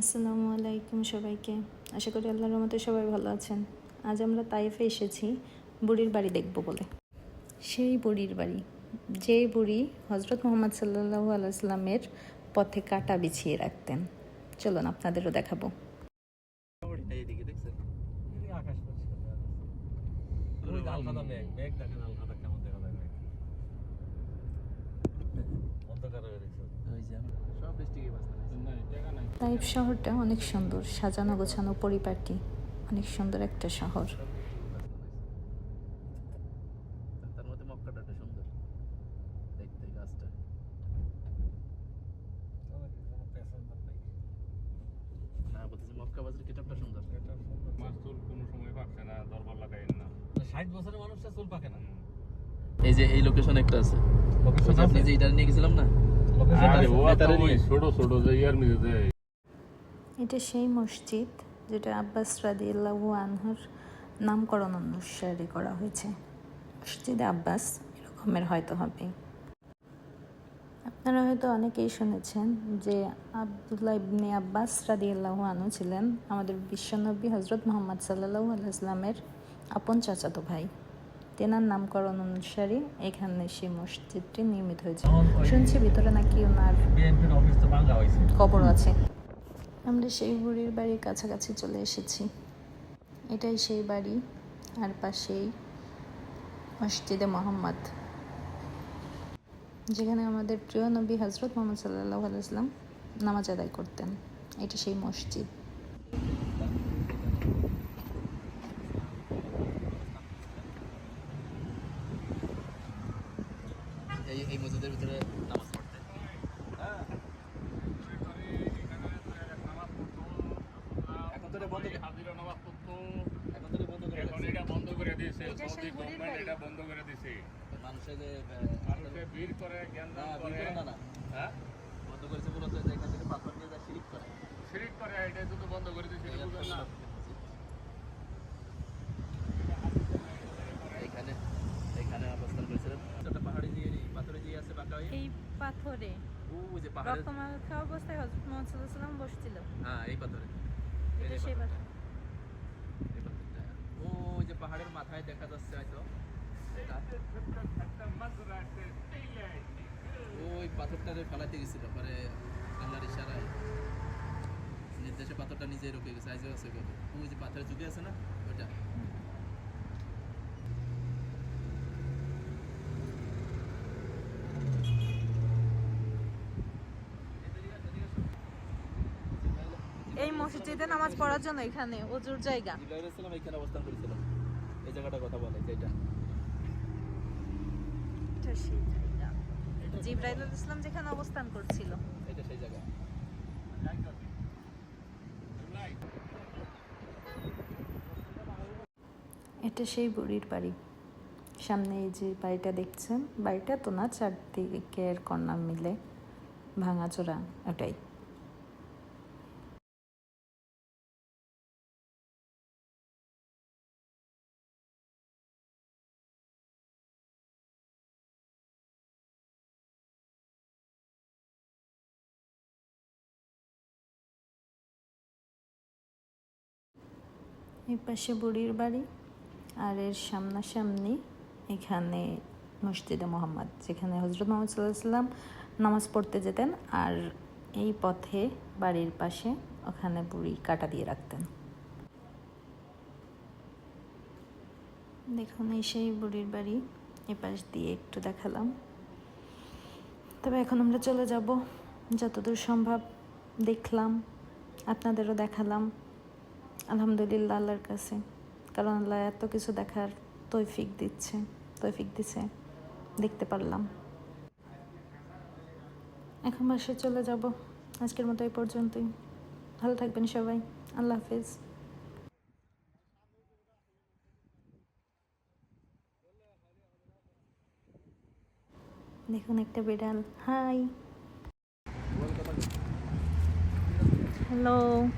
আসসালামু আলাইকুম সবাইকে। আশা করি আল্লাহর রহমতে সবাই ভালো আছেন। আজ আমরা তাইফে এসেছি বুড়ির বাড়ি দেখব বলে। সেই বুড়ির বাড়ি। যে বুড়ি হজরত মোহাম্মদ সাল্লাহ আলাইসলামের পথে কাটা বিছিয়ে রাখতেন। চলুন আপনাদেরও দেখাবো। দেখছেন? আকাশ পরিষ্কার দেখা যাচ্ছে। ওই যে আলখাদা মেঘ, মেঘ দেখেন আলখাদা কেমন দেখা যায় মেঘ। অন্ধকার হয়ে গেছে। ওই যে সব ডিস্ট্রিক্টে বাস তাইফ শহরটা অনেক সুন্দর সাজানো গোছানো পরিপাটি অনেক সুন্দর একটা শহর। এই যে এই লোকেশন একটা আছে। আপনি যে এটা নিয়ে গেছিলাম না? আরে ও। ছোট ছোট যে ইয়ার মিলে দেয় এটা সেই মসজিদ যেটা আব্বাস রাদিয়াল্লাহু আনহুর নামকরণ অনুসারে করা হয়েছে। মসজিদে আব্বাস এরকমের হয়তো হবে আপনারা হয়তো অনেকেই শুনেছেন যে আবদুল্লাহ ইবনে আব্বাস রাদিয়াল্লাহু আনহু ছিলেন আমাদের বিশ্বনবী হজরত মোহাম্মদ সাল্লাল্লাহু আলাইহি ইসলামের আপন চাচাতো ভাই। তেনার নামকরণ অনুসারে এখানে সেই মসজিদটি নির্মিত হয়েছে। শুনছি ভিতরে নাকি ওনার। কবর আছে। আমরা সেই বুড়ির বাড়ির কাছাকাছি চলে এসেছি। এটাই সেই বাড়ি, আর পাশেই মসজিদে মোহাম্মদ, যেখানে আমাদের প্রিয় নবী হজরত মোহাম্মদ সাল্লাহ আলাইসলাম নামাজ আদায় করতেন। এটা সেই মসজিদ। এই মসজিদের ভিতরে নামাজ পড়তে এখন তো এটা বন্ধ করে- হাজিরা নামাজ পড়তো এখন তো এটা বন্ধ করে এখন দিয়েছে। এটা বন্ধ করে বাড়ি। এটা বন্ধ করে মানুষের যে মানুষে ভিড় করে জ্ঞান দান করে। না না। হ্যাঁ? বন্ধ করেছে মূলত যে এখান থেকে পাথর নিয়ে যা শিরিক করে। শিরিক করে এটা যদি বন্ধ করে দিয়েছে এটা বুঝেন না। এখানে এখানে অবস্থান করেছিলেন। একটা পাহাড়ি দিয়ে পাথরে দিয়ে আছে বাঁকা হয়ে। এই পাথরে। ও যে রক্তমাখা অবস্থায় হজরত মোহাম্মদ বসছিল। হ্যাঁ এই পাথরে। এই সেই পাথর। পাথরটা। পাহাড়ের মাথায় দেখা যাচ্ছে হয়তো। ওই পাথরটারে ফেলাতে গেছিল পরে আল্লাহর ইশারায় নির্দেশে পাথরটা নিজেই রুকে গেছে আজও আছে ওই যে পাথরের যুগে আছে না ওইটা। এই মসজিদে নামাজ পড়ার জন্য এখানে অজুর জায়গা। জিব্রাইল আলাইহিস সালাম এখানে অবস্থান করেছিল। এই জায়গাটার কথা বলে যে এটা। এটা সেই জায়গা। জিব্রাইল ইসলাম যেখানে অবস্থান করছিল। এটা সেই জায়গা। এটা সেই বুড়ির বাড়ি। সামনে এই যে বাড়িটা দেখছেন বাড়িটা তো না চারদিকের কর্নার মিলে ভাঙাচোরা ওটাই। এই পাশে বুড়ির বাড়ি আর এর সামনাসামনি এখানে মসজিদে মোহাম্মদ, যেখানে হজরত মোহাম্মদ সাল্লাম নামাজ পড়তে যেতেন আর এই পথে বাড়ির পাশে ওখানে বুড়ি কাটা দিয়ে রাখতেন। দেখুন, এই সেই বুড়ির বাড়ি এ পাশ দিয়ে একটু দেখালাম। তবে এখন আমরা চলে যাব, যতদূর সম্ভব দেখলাম, আপনাদেরও দেখালাম। আলহামদুলিল্লাহ, আল্লাহর কাছে। কারণ আল্লাহ এত কিছু দেখার তৈফিক দিচ্ছে, তৈফিক দিছে। দেখতে পারলাম। এখন বাসায় চলে যাব। আজকের মতো এই পর্যন্তই। ভালো থাকবেন সবাই। আল্লাহ হাফিজ। দেখুন একটা বিড়াল। হাই। হ্যালো।